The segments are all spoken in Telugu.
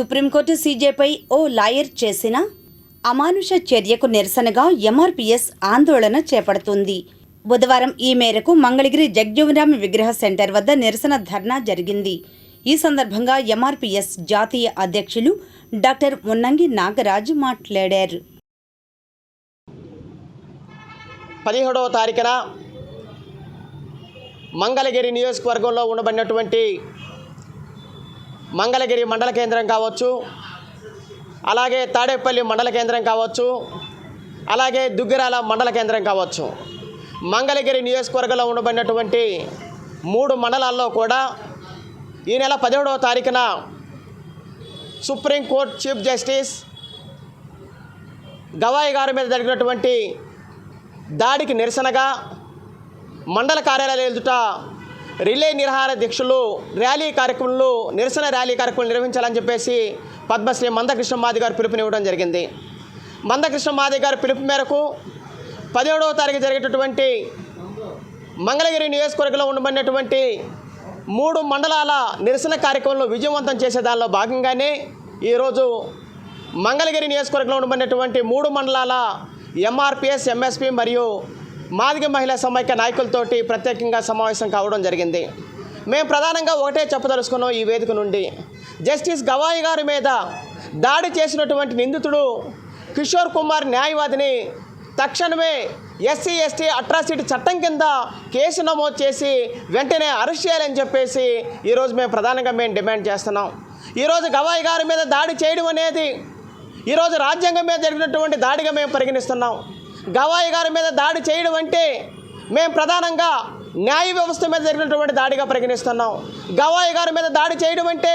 సుప్రీంకోర్టు సీజేపై ఓ లాయర్ చేసిన అమానుష చర్యకు నిరసనగా ఎంఆర్పీఎస్ ఆందోళన చేపడుతుంది. బుధవారం ఈ మేరకు మంగళగిరి జగ్జీవరామ్ విగ్రహ సెంటర్ వద్ద నిరసన ధర్నా జరిగింది. ఈ సందర్భంగా ఎంఆర్పీఎస్ జాతీయ అధ్యక్షులు డాక్టర్ మున్నంగి నాగరాజు మాట్లాడారు. పదిహేడవ తారీఖున మంగళగిరి నియోజకవర్గంలో ఉండబడినటువంటి మంగళగిరి మండల కేంద్రం కావచ్చు అలాగే తాడేపల్లి మండల కేంద్రం కావచ్చు అలాగే దుగ్గిరాల మండల కేంద్రం కావచ్చు. మంగళగిరి నియోజకవర్గంలో ఉండబడినటువంటి మూడు మండలాల్లో కూడా ఈ నెల పదిహేడవ తారీఖున సుప్రీంకోర్టు చీఫ్ జస్టిస్ గవాయి గారి మీద జరిగినటువంటి దాడికి నిరసనగా మండల కార్యాలయాల ఎదుట రిలే నిరహార దీక్షలు ర్యాలీ కార్యక్రమాలు నిరసన ర్యాలీ కార్యక్రమాలు నిర్వహించాలని చెప్పేసి పద్మశ్రీ మందకృష్ణ మాది గారు పిలుపునివ్వడం జరిగింది. మందకృష్ణ మాది గారి పిలుపు మేరకు పదిహేడవ తారీఖు జరిగేటటువంటి మంగళగిరి నియోజకవర్గంలో ఉండబడినటువంటి మూడు మండలాల నిరసన కార్యక్రమంలో విజయవంతం చేసే దానిలో భాగంగానే ఈరోజు మంగళగిరి నియోజకవర్గంలో ఉండబడినటువంటి మూడు మండలాల ఎంఆర్పిఎస్ ఎంఎస్పి మరియు మాదిగ మహిళా సమైక్య నాయకులతోటి ప్రత్యేకంగా సమావేశం కావడం జరిగింది. మేము ప్రధానంగా ఒకటే చెప్పదలుచుకున్నాం ఈ వేదిక నుండి. జస్టిస్ గవాయి గారి మీద దాడి చేసినటువంటి నిందితుడు కిషోర్ కుమార్ న్యాయవాదిని తక్షణమే ఎస్సీ ఎస్టీ అట్రాసిటీ చట్టం కింద కేసు నమోదు చేసి వెంటనే అరెస్ట్ చేయాలని చెప్పేసి ఈరోజు మేము ప్రధానంగా మేము డిమాండ్ చేస్తున్నాం. ఈరోజు గవాయి గారి మీద దాడి చేయడం అనేది ఈరోజు రాజ్యాంగం మీద జరిగినటువంటి దాడిగా మేము పరిగణిస్తున్నాం. గవాయి గారి మీద దాడి చేయడం అంటే మేము ప్రధానంగా న్యాయ వ్యవస్థ మీద జరిగినటువంటి దాడిగా పరిగణిస్తున్నాం. గవాయి గారి మీద దాడి చేయడం అంటే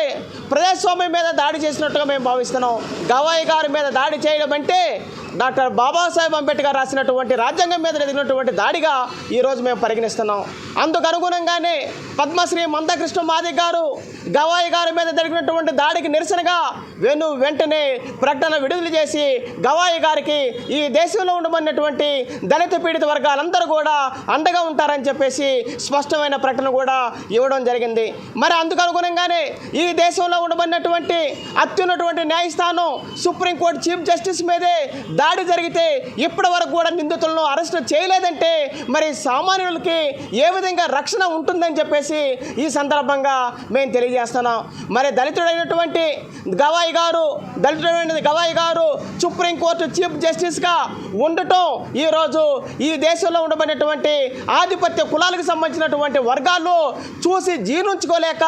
ప్రజాస్వామ్యం మీద దాడి చేసినట్టుగా మేము భావిస్తున్నాం. గవాయి గారి మీద దాడి చేయడం అంటే డాక్టర్ బాబాసాహెబ్ అంబేద్కర్ రాసినటువంటి రాజ్యాంగం మీద జరిగినటువంటి దాడిగా ఈరోజు మేము పరిగణిస్తున్నాం. అందుకు అనుగుణంగానే పద్మశ్రీ మందకృష్ణ మాది గారు గవాయి గారి మీద జరిగినటువంటి దాడికి నిరసనగా వెను వెంటనే ప్రకటన విడుదల చేసి గవాయి గారికి ఈ దేశంలో ఉండమన్నటువంటి దళిత పీడిత వర్గాలందరూ కూడా అండగా ఉంటారని చెప్పేసి స్పష్టమైన ప్రకటన కూడా ఇవ్వడం జరిగింది. మరి అందుకు అనుగుణంగానే ఈ దేశంలో ఉండబడినటువంటి అత్యున్నటువంటి న్యాయస్థానం సుప్రీంకోర్టు చీఫ్ జస్టిస్ మీదే దాడి జరిగితే ఇప్పటి వరకు కూడా నిందితులను అరెస్ట్ చేయలేదంటే మరి సామాన్యులకి ఏ విధంగా రక్షణ ఉంటుందని చెప్పేసి ఈ సందర్భంగా మేము తెలియజేస్తున్నాం. మరి దళితుడైనటువంటి గవాయి గారు దళితుడైన గవాయి గారు సుప్రీంకోర్టు చీఫ్ జస్టిస్గా ఉండటం ఈరోజు ఈ దేశంలో ఉండబడినటువంటి ఆధిపత్య వర్గాలకు సంబంధించినటువంటి వర్గాలు చూసి జీర్ణించుకోలేక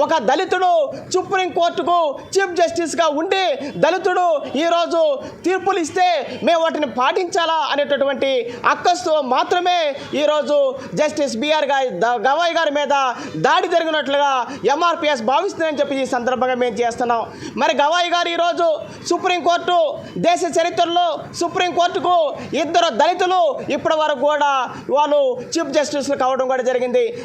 ఒక దళితుడు సుప్రీంకోర్టుకు చీఫ్ జస్టిస్గా ఉండి దళితుడు ఈరోజు తీర్పులు ఇస్తే మేము వాటిని పాటించాలా అనేటటువంటి అక్కస్తో మాత్రమే ఈరోజు జస్టిస్ బిఆర్ గారి గవాయ్ గవాయి గారి మీద దాడి జరిగినట్లుగా ఎంఆర్పిఎస్ భావిస్తుందని చెప్పి ఈ సందర్భంగా మేము చేస్తున్నాం. మరి గవాయి గారు ఈరోజు సుప్రీంకోర్టు దేశ చరిత్రలో సుప్రీంకోర్టుకు ఇద్దరు దళితులు ఇప్పటి వరకు కూడా వాళ్ళు చీఫ్ జస్టిస్లు రావడం కూడా జరిగింది.